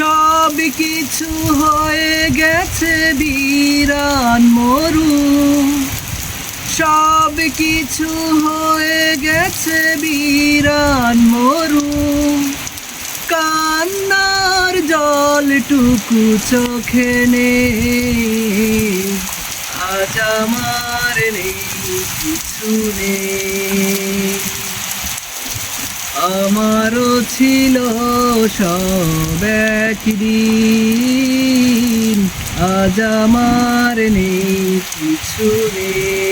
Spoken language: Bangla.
সব কিছু হয়ে গেছে বিরান মরু। সব কিছু হয়ে গেছে বিরান মরু। কান্নার জলটুকু চোখে নেই। আজ আমার নেই, কিছু নেই। আমারও ছিল সব আজ আমার নেই কিছু নেই।